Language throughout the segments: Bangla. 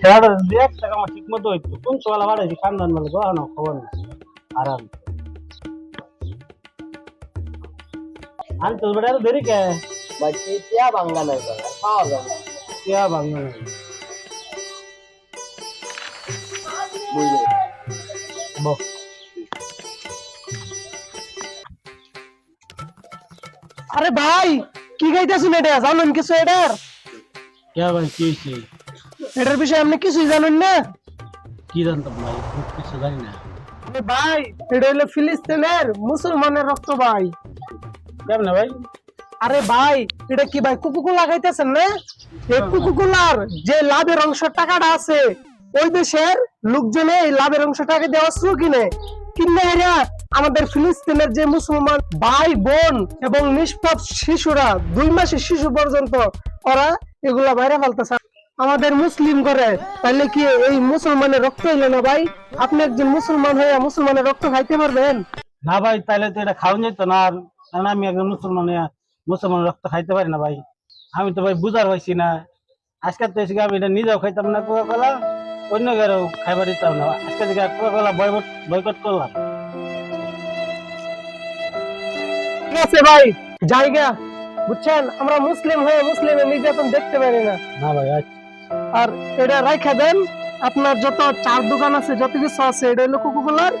ছেড়াটা দুই এক টাকা আমার ঠিক মতো হইতো। কোন সকালে বাড়াইছি খান্দান বলে গো না খবর নেই। আরাম। আনতে বেটা দেরি কে? ভাই চিয়া বাঙ্গা নাই খাওয়া না কেয়া বাংলা বুঝলি? বহ। আরে ভাই কি গাইতেছেন এটা জানেন কিছু এটার? কে ভাই কি হয়েছে এটার বিষয়ে আপনি কিছুই জানেন না? কি জানতাম ভাই? কিছু জানি না। ভাই এটা হলো ফিলিস্তিনের মুসলমানের রক্ত ভাই। কেমন ভাই? আরে ভাই এটা কি ভাই কুকুকু লাগাইতেছেন না? এই কুকুকুলার যে লাভের অংশ টাকাটা আছে ওই দেশের লোকজনে এই লাভের অংশ টাকা দেওয়া অস্ত্র কিনে কিনে এরা আমাদের ফিলিস্তিনের যে মুসলমান ভাই বোন এবং নিষ্পাপ শিশুরা দুই মাসের শিশু পর্যন্ত ওরা এগুলা বাইরে ফেলতেছে। আমাদের মুসলিম করে তাহলে কি এই মুসলমানের রক্ত হইল না ভাই? আপনি একজন মুসলমান হয়ে মুসলমানের রক্ত খাইতে পারবেন? না ভাই তাহলে তো এটা খাওয়া যেত না। আর কারণ আমি একজন মুসলমান হইয়া মুসলমান রক্ত খাইতে পারি না ভাই। আমি তো ভাই বুঝার হয়েছি না। আজকে তো এসে আমি এটা নিজেও খাইতাম না কোকা কোলা অন্য কারও খাইবার দিতাম না। আজকে থেকে কোকা কোলা বয়কট বয়কট করলাম। ঠিক আছে ভাই জায়গা বুঝছেন? আমরা মুসলিম হয়ে মুসলিমের নির্যাতন দেখতে পারি না। না ভাই আচ্ছা। আর এটা রাইখা দেন আপনার যত চার দোকান আছে যত কিছু আছে এটা হলো কুকুকুলার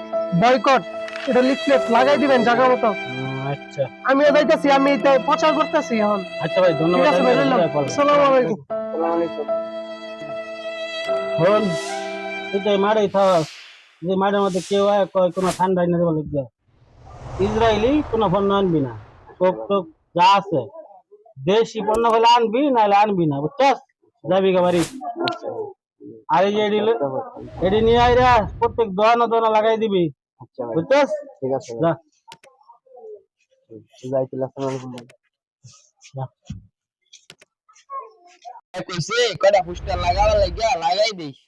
বয়কট এটা লিফলেট লাগাই দিবেন জায়গা মতো। আচ্ছা। আমিও যাইতেছি আমি এটা প্রচার করতেছি এখন। আচ্ছা ভাই ধন্যবাদ। ঠিক আছে ভাই রইলাম। আসসালামু আলাইকুম। আসসালামু আলাইকুম হন তুই তো এই থাক যে মাঠের মধ্যে কেউ আয় কয় কোনো ঠান্ডা না বলে গিয়া ইসরায়েলি কোনো পণ্য আনবি না। টোক টোক যা আছে। দেশি পণ্য হলে আনবি নাহলে আনবি না বুঝছস? যাবি গে বাড়ি? আর এই যে এডি এডি নিয়ে আইরা রে প্রত্যেক দোয়ানো দোয়ানো লাগাই দিবি। আচ্ছা ভাই। ঠিক আছে যা। যাইতে আসসালামু আলাইকুম যা। কইছে কয়টা পোস্টার লাগাবার লাগিয়া লাগাই দিস।